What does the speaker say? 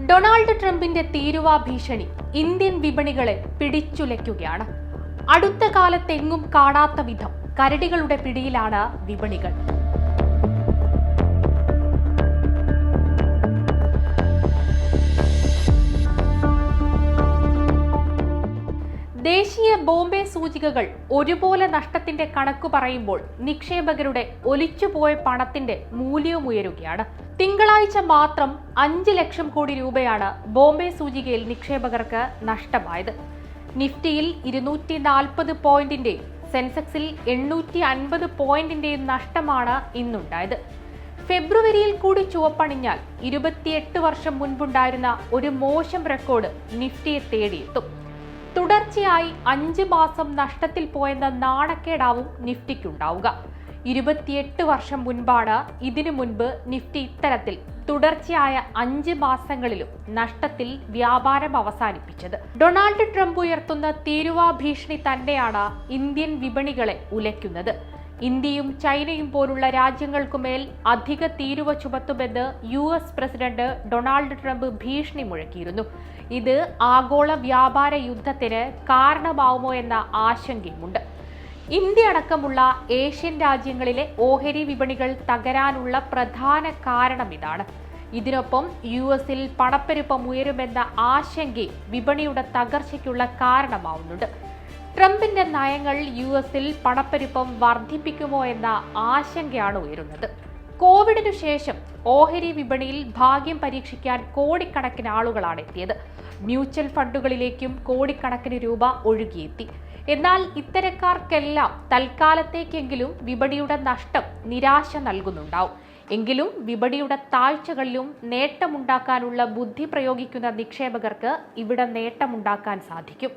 Donald ട്രംപിന്റെ തീരുവാ ഭീഷണി Indian വിപണികളെ പിടിച്ചുലയ്ക്കുകയാണ്. അടുത്ത കാലത്തെങ്ങും കാണാത്ത വിധം കരടികളുടെ പിടിയിലാണ് വിപണികൾ. ദേശീയ ബോംബെ സൂചികകൾ ഒരുപോലെ നഷ്ടത്തിന്റെ കണക്ക് പറയുമ്പോൾ നിക്ഷേപകരുടെ ഒലിച്ചുപോയ പണത്തിന്റെ മൂല്യവും ഉയരുകയാണ്. തിങ്കളാഴ്ച മാത്രം അഞ്ച് ലക്ഷം കോടി രൂപയാണ് ബോംബെ സൂചികയിൽ നിക്ഷേപകർക്ക് നഷ്ടമായത്. നിഫ്റ്റിയിൽ ഇരുന്നൂറ്റി നാൽപ്പത് പോയിന്റിന്റെയും സെൻസെക്സിൽ എണ്ണൂറ്റി അൻപത് പോയിന്റിന്റെയും നഷ്ടമാണ് ഇന്നുണ്ടായത്. ഫെബ്രുവരിയിൽ കൂടി ചുവപ്പണിഞ്ഞാൽ ഇരുപത്തിയെട്ട് വർഷം മുൻപുണ്ടായിരുന്ന ഒരു മോശം റെക്കോർഡ് നിഫ്റ്റിയെ തേടിയെത്തും. തുടർച്ചയായി അഞ്ച് മാസം നഷ്ടത്തിൽ പോയെന്ന നാണക്കേടാവും നിഫ്റ്റിക്കുണ്ടാവുക. ഇരുപത്തിയെട്ട് വർഷം മുൻപാണ് ഇതിനു മുൻപ് നിഫ്റ്റി ഇത്തരത്തിൽ തുടർച്ചയായ അഞ്ച് മാസങ്ങളിലും നഷ്ടത്തിൽ വ്യാപാരം അവസാനിപ്പിച്ചത്. ഡൊണാൾഡ് ട്രംപ് ഉയർത്തുന്ന തീരുവാ ഭീഷണി തന്നെയാണ് ഇന്ത്യൻ വിപണികളെ ഉലയ്ക്കുന്നത്. ഇന്ത്യയും ചൈനയും പോലുള്ള രാജ്യങ്ങൾക്കുമേൽ അധിക തീരുവ ചുമത്തുമെന്ന് U S president Donald Trump ഭീഷണി മുഴക്കിയിരുന്നു. ഇത് ആഗോള വ്യാപാര യുദ്ധത്തിന് കാരണമാവുമോ എന്ന ആശങ്കയുമുണ്ട്. ഇന്ത്യ അടക്കമുള്ള ഏഷ്യൻ രാജ്യങ്ങളിലെ ഓഹരി വിപണികൾ തകരാനുള്ള പ്രധാന കാരണം ഇതാണ്. ഇതിനൊപ്പം യു എസിൽ പണപ്പെരുപ്പം ഉയരുമെന്ന ആശങ്ക വിപണിയുടെ തകർച്ചയ്ക്കുള്ള കാരണമാവുന്നുണ്ട്. ട്രംപിന്റെ നയങ്ങൾ യു എസിൽ പണപ്പെരുപ്പം വർദ്ധിപ്പിക്കുമോ എന്ന ആശങ്കയാണ് ഉയരുന്നത്. കോവിഡിനു ശേഷം ഓഹരി വിപണിയിൽ ഭാഗ്യം പരീക്ഷിക്കാൻ കോടിക്കണക്കിന് ആളുകളാണ് എത്തിയത്. മ്യൂച്വൽ ഫണ്ടുകളിലേക്കും കോടിക്കണക്കിന് രൂപ ഒഴുകിയെത്തി. എന്നാൽ ഇത്തരക്കാർക്കെല്ലാം തൽക്കാലത്തേക്കെങ്കിലും വിപണിയുടെ നഷ്ടം നിരാശ നൽകുന്നുണ്ടാവും. എങ്കിലും വിപണിയുടെ താഴ്ചകളിലും നേട്ടമുണ്ടാക്കാനുള്ള ബുദ്ധി പ്രയോഗിക്കുന്ന നിക്ഷേപകർക്ക് ഇവിടെ നേട്ടമുണ്ടാക്കാൻ സാധിക്കും.